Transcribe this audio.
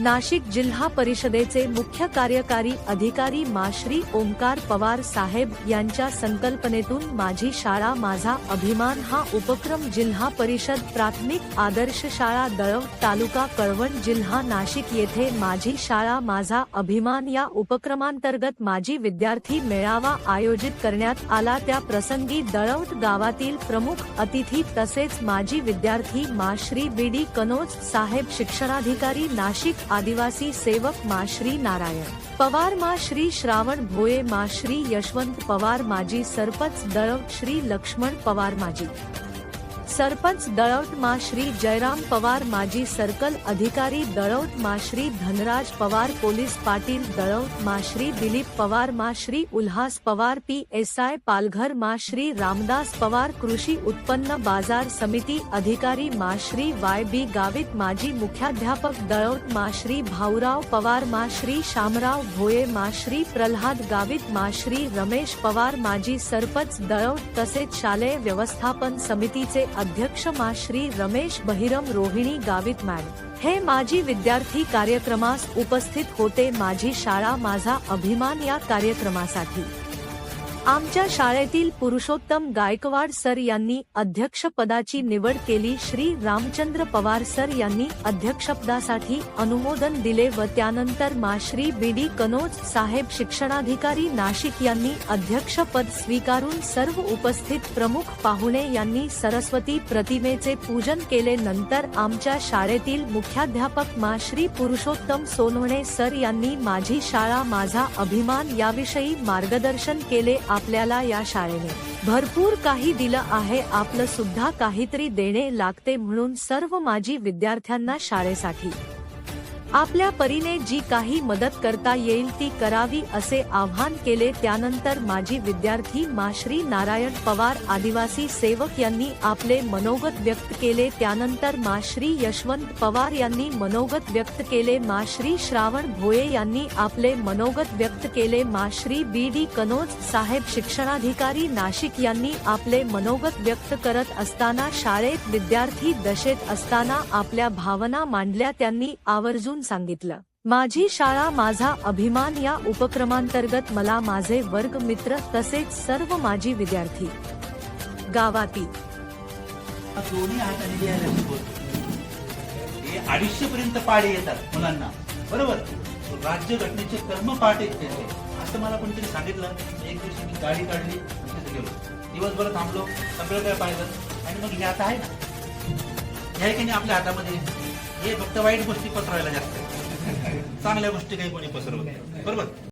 नाशिक जिल्हा परिषदेचे मुख्य कार्यकारी अधिकारी माश्री ओंकार पवार साहेब यांच्या संकल्पनेतून माझी शाळा माझा अभिमान हा उपक्रम जिल्हा परिषद प्राथमिक आदर्श शाळा दळव तालुका कळवण जिल्हा नाशिक येथे माझी शाळा माझा अभिमान या उपक्रमांतर्गत माझी विद्यार्थी मेळावा आयोजित करण्यात आला. त्या प्रसंगी दळवट गावातील प्रमुख अतिथी तसेच माजी विद्यार्थी माश्री बी डी कनोज साहेब शिक्षणाधिकारी नाशिक आदिवासी सेवक माश्री नारायण. पवार मा श्री श्रावण भोये मा श्री यशवंत पवार माजी सरपंच दळव श्री लक्ष्मण पवार माजी. सरपंच दळवट मा श्री जयराम पवार माजी सर्कल अधिकारी दळवट मा श्री धनराज पवार पोलीस पाटील दळवट मा श्री दिलीप पवार मा Shri Ulhas Pawar P S I Palghar मा श्री रामदास पवार कृषी उत्पन्न बाजार समिती अधिकारी मा श्री वाय बी गावित माजी मुख्याध्यापक दळवट मा श्री भाऊराव पवार मा श्री शामराव भोये मा श्री प्रल्हाद गावित मा श्री रमेश पवार माजी सरपंच दळवट तसेच शालेय व्यवस्थापन समितीचे अध्यक्ष मा श्री रमेश बहिरम रोहिणी गावित मॅड हे माजी विद्यार्थी कार्यक्रमास उपस्थित होते माझी शाळा माझा अभिमान या कार्यक्रमासाठी. आमच्या शाळेतील पुरुषोत्तम गायकवाड सर यांनी अध्यक्षपदाची निवड केली. श्री रामचंद्र पवार सर यांनी अध्यक्षपदासाठी अनुमोदन दिले व त्यानंतर माश्री बीडी कनोज साहेब शिक्षणाधिकारी नाशिक यांनी अध्यक्षपद स्वीकारून सर्व उपस्थित प्रमुख पाहुणे यांनी सरस्वती प्रतिमेचे पूजन केले. नंतर आमच्या शाळेतील मुख्याध्यापक माश्री पुरुषोत्तम सोनवणे सर यांनी माझी शाळा माझा अभिमान याविषयी मार्गदर्शन केले. आपल्याला या शाळेने. भरपूर काही दिलं आहे आपलं सुद्धा काहीतरी देणे लागते म्हणून सर्व माझी विद्यार्थ्यांना शाळेसाठी. आपल्या परीने जी काही मदत करता येईल ती करावी असे आवाहन केले त्यानंतर माजी विद्यार्थी माश्री नारायण पवार आदिवासी सेवक यांनी आपले मनोगत व्यक्त केले त्यानंतर माश्री यशवंत पवार यांनी मनोगत व्यक्त केले माश्री श्रावण भोये यांनी आपले मनोगत व्यक्त केले माश्री बी. डी. कनोज साहेब शिक्षणाधिकारी नाशिक यांनी आपले मनोगत व्यक्त करत असताना शाळेत विद्यार्थी दशेत असताना आपल्या भावना मांडल्या त्यांनी आवर्जून सांगितलं माझी शाळा माझा अभिमान या उपक्रमांतर्गत मला माझे वर्ग मित्र तसेच सर्व माजी विद्यार्थी. गावातील अडीचशे पर्यंत पाडे येतात मुलांना. बरोबर? राज्य घटनेचे कर्म पाठ आहेत त्याचे. असं मला कोणतरी सांगितलं. एक दिवशी मी गाडी काढली तिथे गेलो. दिवसभर थांबलो सगळं काय पाहिलं. आणि मग हे आता आहे. ना हे की नाही आपल्या हातामध्ये? हे फक्त वाईट गोष्टी पसरवायला जास्त चांगल्या गोष्टी काही कोणी पसरवत बरोबर?